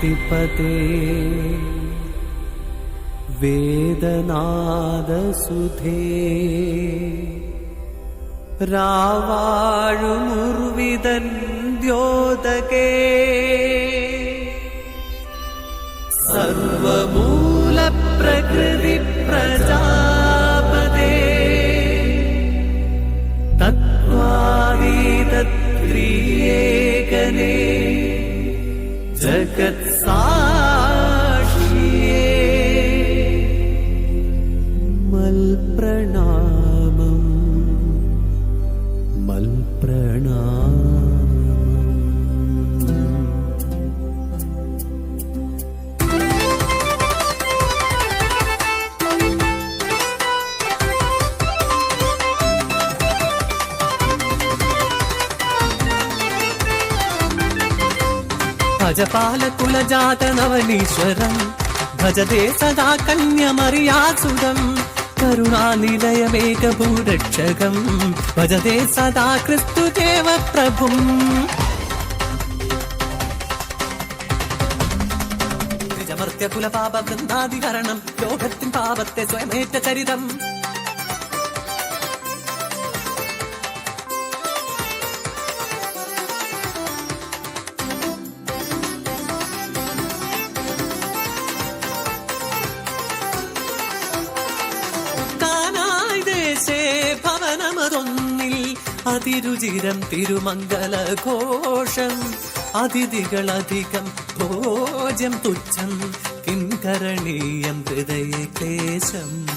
आदिशक्तिपते वेदनादसुधे रावाळुमुर्विदन्द्योदके ജഗത് സാക്ഷിയേ മൽപ്രണാമം. മൽപ്രണാമം. രാജപാലകുലജാതനവനീശ്വരം ഭജതേ സദാ കന്യമറിയാസുരം കരുണാനിലയമേകഭൂരക്ഷകം. ഭജതേ സദാ ക്രിസ്തുദേവ പ്രഭും ർത്യകുലപാപ ലോകത്തിൻ പാപത്തെ സ്വയമേറ്റ ചരിതം. അതിരുചിരം തിരുമംഗലഘോഷം. അതിഥികളധികം ഭോജ്യം തുച്ഛം കിംകരണീയം ഹൃദയ ക്ലേശം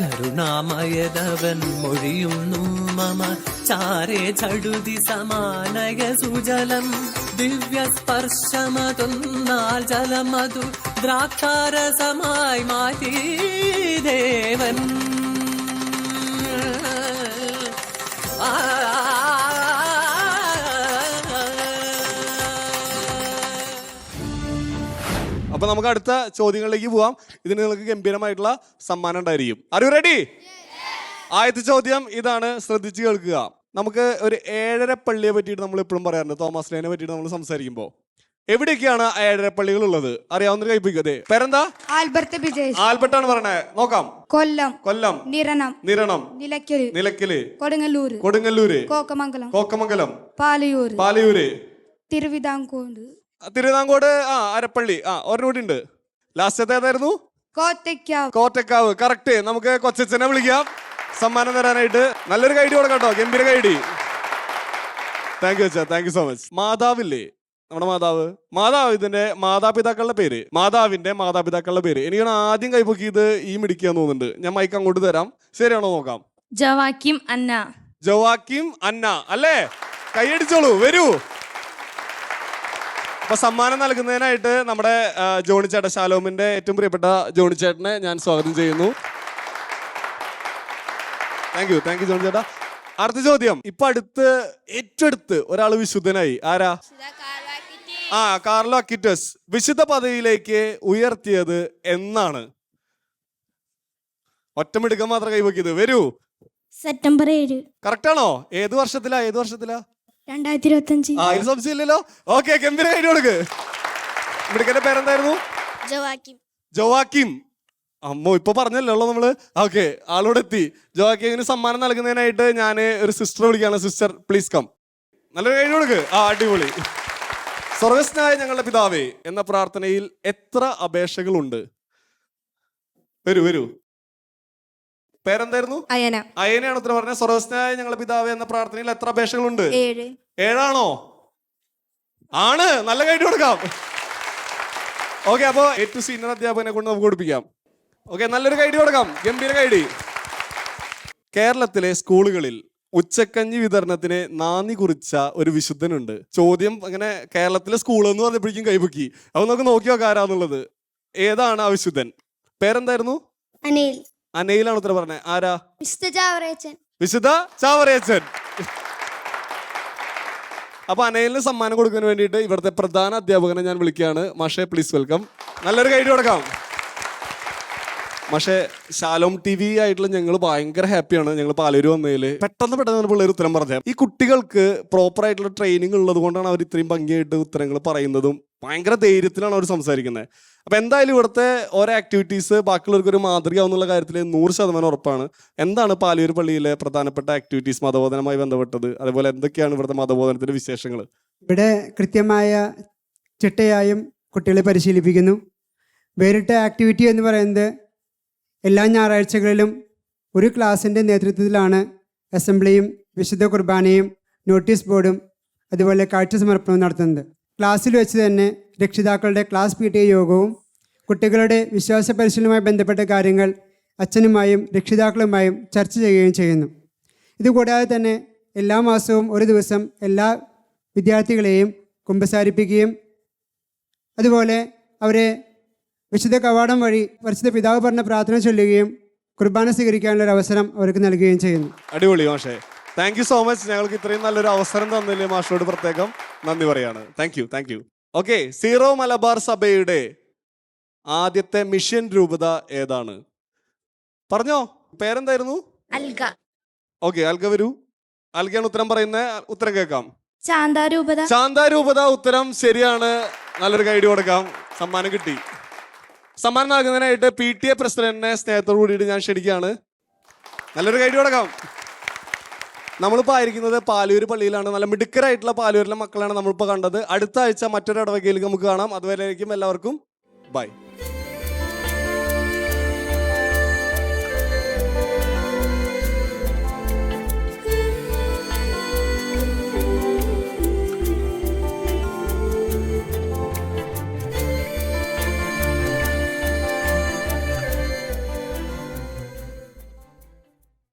കരുണാമയതവൻ മൊഴിയുന്നു മമ. ചാരേ ചടുതി സമാനയ സുജലം. ദിവ്യ സ്പർശമതൊന്നാൽ ജലമതു. ദ്രാക്ഷാരസമായി മാറ്റി ദേവൻ. അപ്പൊ നമുക്ക് അടുത്ത ചോദ്യങ്ങളിലേക്ക് പോവാം. ഇതിന് നിങ്ങൾക്ക് ഗംഭീരമായിട്ടുള്ള സമ്മാനം ഉണ്ടായിരിക്കും. അറിയൂ റെഡി ആദ്യത്തെ ചോദ്യം ഇതാണ്. ശ്രദ്ധിച്ചു കേൾക്കുക. നമുക്ക് ഒരു ഏഴര പള്ളിയെ പറ്റിയിട്ട് നമ്മൾ എപ്പോഴും പറയാറുണ്ട്. തോമസ് ലേനെ പറ്റിയിട്ട് നമ്മൾ സംസാരിക്കുമ്പോൾ എവിടെയൊക്കെയാണ് ഏഴര പള്ളികൾ ഉള്ളത്? അറിയാവുന്ന പേരെന്താ? ആൽബർട്ട് ബിജേഷ് ആൽബർട്ടാണ് പറയണേ നോക്കാം. കൊല്ലം. കൊല്ലം. നിരണം. നിരണം. നിലയ്ക്കൽ. നിലയ്ക്കൽ. കൊടുങ്ങല്ലൂര്. കൊടുങ്ങല്ലൂര്. കോക്കമംഗലം. കോക്കമംഗലം. പാലയൂർ പാലയൂര്. തിരുവിതാംകൂർ. തിരുവിതാംകോട് ആ അരപ്പള്ളി ആ ഒരെണ്ണം ഉണ്ട്. ലാസ്റ്റത്തെ ഏതായിരുന്നു? കോട്ടക്കാവ് കോട്ടക്കാവ് കറക്റ്റ് നമുക്ക് കൊച്ചച്ഛനെ വിളിക്കാം. സമ്മാനം തരാനായിട്ട്. നല്ലൊരു ഗൈഡി കൊടുക്കാം കേട്ടോ ഗംഭീര ഗൈഡി താങ്ക് യു അച്ഛാ താങ്ക് യു സോ മച്ച് മാതാവില്ലേ? നമ്മുടെ മാതാവ്. മാതാവ് ഇതിന്റെ മാതാപിതാക്കളുടെ പേര്. മാതാവിന്റെ മാതാപിതാക്കളുടെ പേര്. എനിക്കാണ് ആദ്യം കൈപ്പൊക്കിയത് ഈ മിടിക്കാൻ തോന്നുന്നുണ്ട്. ഞാൻ മൈക്ക് അങ്ങോട്ട് തരാം. ശരിയാണോ നോക്കാം. ജവാക്കിം അന്ന. ജവാക്കിം അന്ന. അല്ലേ? കൈയടിച്ചോളൂ. വരൂ. അപ്പൊ സമ്മാനം നൽകുന്നതിനായിട്ട് നമ്മുടെ ജോണി ചേട്ടൻ ശാലോമിന്റെ ഏറ്റവും പ്രിയപ്പെട്ട ജോണി ചേട്ടനെ ഞാൻ സ്വാഗതം ചെയ്യുന്നു. Thank you thank you Johnny ചേട്ടാ. അടുത്ത ചോദ്യം. ഇപ്പൊ അടുത്ത് ഏറ്റവും അടുത്ത് ഒരാൾ വിശുദ്ധനായി. ആരാ? ആ കാർലോ അക്കിറ്റസ്. വിശുദ്ധ പദവിയിലേക്ക് ഉയർത്തിയത് എന്നാണ്. ഒറ്റമിടുക്കം മാത്രം കൈവക്കിയത് വരൂ. സെപ്റ്റംബർ ഏഴ്. കറക്റ്റ് ആണോ? ഏത് വർഷത്തിലാ? ഏത് വർഷത്തിലാ? രണ്ടായിരത്തി ഇരുപത്തി അഞ്ച് ആ സംശയമില്ലല്ലോ ഓക്കെ കൊടുക്ക്? മിടുക്കന്റെ പേരെന്തായിരുന്നു? ജവാക്കിം. ജോവാക്കിം. അമ്മോ ഇപ്പൊ പറഞ്ഞല്ലോ നമ്മൾ? ഓക്കെ ആളോട് എത്തി. ജോവാക്കിമിന് സമ്മാനം നൽകുന്നതിനായിട്ട് ഞാൻ ഒരു സിസ്റ്റർ വിളിക്കാണ് സിസ്റ്റർ പ്ലീസ് കം നല്ലൊരു കഴിഞ്ഞു കൊടുക്ക്. ആ അടിപൊളി. സ്വർഗസ്നായ ഞങ്ങളുടെ പിതാവേ എന്ന പ്രാർത്ഥനയിൽ എത്ര അപേക്ഷകളുണ്ട്? വരൂ വരൂ. പേരെന്തായിരുന്നു? അയന. അയനയാണ് ഉത്തരം പറഞ്ഞത്. സർവസ്നായ ഞങ്ങളുടെ പിതാവ് എന്ന പ്രാർത്ഥനയിൽ എത്ര അപേക്ഷകളുണ്ട്? ഏഴ്. ഏഴാണോ? ആണ്. നല്ല കഴിഞ്ഞു കൊടുക്കാം. ഓക്കെ അപ്പോ ഏറ്റവും സീനിയർ അധ്യാപകനെ കൊണ്ട് നമുക്ക് കൊടുപ്പിക്കാം ഓക്കെ നല്ലൊരു കൈഡി കൊടുക്കാം. ഗംഭീര കൈഡി കേരളത്തിലെ സ്കൂളുകളിൽ ഉച്ചക്കഞ്ഞി വിതരണത്തിന് നാന്ദി കുറിച്ച ഒരു വിശുദ്ധനുണ്ട്. ചോദ്യം അങ്ങനെ കേരളത്തിലെ സ്കൂൾ എന്ന് പറഞ്ഞപ്പോഴേക്കും കൈപൊക്കി. അപ്പൊ നമുക്ക് നോക്കി നോക്കാം ആരാന്നുള്ളത്. ഏതാണ് ആ വിശുദ്ധൻ? പേരെന്തായിരുന്നു? അനിൽ. അനയിലാണ് ഉത്തരം പറഞ്ഞത് ആരാ? വിശുദ്ധ ചാവറയച്ചൻ. വിശുദ്ധ ചാവറയച്ചൻ. അപ്പൊ അനയലിന് സമ്മാനം കൊടുക്കാൻ വേണ്ടിയിട്ട് ഇവിടുത്തെ പ്രധാന അധ്യാപകനെ ഞാൻ വിളിക്കുകയാണ്. മാഷെ പ്ലീസ് വെൽക്കം നല്ലൊരു കൈ കൊടുക്കാം. പക്ഷേ ശാലോം ടി വി ആയിട്ടുള്ള ഞങ്ങൾ ഭയങ്കര ഹാപ്പിയാണ് ഞങ്ങൾ പാലൂര് വന്നതിൽ പെട്ടെന്ന് പെട്ടെന്ന് പിള്ളേർ ഉത്തരം പറഞ്ഞത് ഈ കുട്ടികൾക്ക് പ്രോപ്പർ ആയിട്ടുള്ള ട്രെയിനിങ് ഉള്ളത് കൊണ്ടാണ് അവർ ഇത്രയും ഭംഗിയായിട്ട് ഉത്തരങ്ങൾ പറയുന്നതും ഭയങ്കര ധൈര്യത്തിലാണ് അവർ സംസാരിക്കുന്നത്. അപ്പൊ എന്തായാലും ഇവിടുത്തെ ഓരോ ആക്ടിവിറ്റീസ് ബാക്കിയുള്ളവർക്ക് ഒരു മാതൃകയാവുന്നുള്ള കാര്യത്തിൽ നൂറ് ശതമാനം ഉറപ്പാണ്. എന്താണ് പാലൂർ പള്ളിയിലെ പ്രധാനപ്പെട്ട ആക്ടിവിറ്റീസ് മതബോധനവുമായി ബന്ധപ്പെട്ടത്? അതുപോലെ എന്തൊക്കെയാണ് ഇവിടുത്തെ മതബോധനത്തിന്റെ വിശേഷങ്ങൾ? ഇവിടെ കൃത്യമായ ചിട്ടയായും കുട്ടികളെ പരിശീലിപ്പിക്കുന്നു. വേറിട്ട ആക്ടിവിറ്റി എന്ന് പറയുന്നത് എല്ലാ ഞായറാഴ്ചകളിലും ഒരു ക്ലാസിന്റെ നേതൃത്വത്തിലാണ് അസംബ്ലിയും വിശുദ്ധ കുർബാനയും നോട്ടീസ് ബോർഡും അതുപോലെ കാഴ്ച സമർപ്പണവും നടത്തുന്നത്. ക്ലാസ്സിൽ വെച്ച് തന്നെ രക്ഷിതാക്കളുടെ ക്ലാസ് പി ടി യോഗവും കുട്ടികളുടെ വിശ്വാസ പരിശീലനവുമായി ബന്ധപ്പെട്ട കാര്യങ്ങൾ അച്ഛനുമായും രക്ഷിതാക്കളുമായും ചർച്ച ചെയ്യുകയും ചെയ്യുന്നു. ഇതുകൂടാതെ തന്നെ എല്ലാ മാസവും ഒരു ദിവസം എല്ലാ വിദ്യാർത്ഥികളെയും കുമ്പസാരിപ്പിക്കുകയും അതുപോലെ അവരെ വിശുദ്ധ കവാടം വഴി പരിശുദ്ധ പിതാവ് പറഞ്ഞ പ്രാർത്ഥന ചൊല്ലുകയും കുർബാന സ്വീകരിക്കാനുള്ള ഒരു അവസരം അവർക്ക് നൽകുകയും ചെയ്യുന്നു. അടിപൊളി മാഷേ. താങ്ക് യു സോ മച്ച് ഞങ്ങൾക്ക് ഇത്രയും നല്ലൊരു അവസരം തന്നില്ലേ മാഷോട് പ്രത്യേകം നന്ദി പറയാണ്. Thank you thank you okay Syro Malabar സഭയുടെ ആദ്യത്തെ മിഷൻ രൂപത ഏതാണ്? പറഞ്ഞോ പേരെന്തായിരുന്നു? അൽഗ. ഓക്കെ അൽഗ വരൂ. അൽഗയാണ് ഉത്തരം പറയുന്നത് ഉത്തരം കേൾക്കാം. ശാന്താരൂപത ശാന്താരൂപത ഉത്തരം ശരിയാണ്. നല്ലൊരു ഗൈഡ് കൊടുക്കാം. സമ്മാനം കിട്ടി. സമ്മാനം നൽകുന്നതിനായിട്ട് പി ടി എ പ്രസിഡന്റിനെ സ്നേഹത്തോടു കൂടിയിട്ട് ഞാൻ ക്ഷണിക്കുകയാണ്. നല്ലൊരു ഗൈഡ് കൊടുക്കാം. നമ്മളിപ്പോൾ ആയിരിക്കുന്നത് പാലൂർ പള്ളിയിലാണ്. നല്ല മിടുക്കരായിട്ടുള്ള പാലൂരിലെ മക്കളാണ് നമ്മളിപ്പോൾ കണ്ടത്. അടുത്ത ആഴ്ച മറ്റൊരു ഇടവകയിൽ നമുക്ക് കാണാം. അതുവരെയായിരിക്കും എല്ലാവർക്കും ബൈ.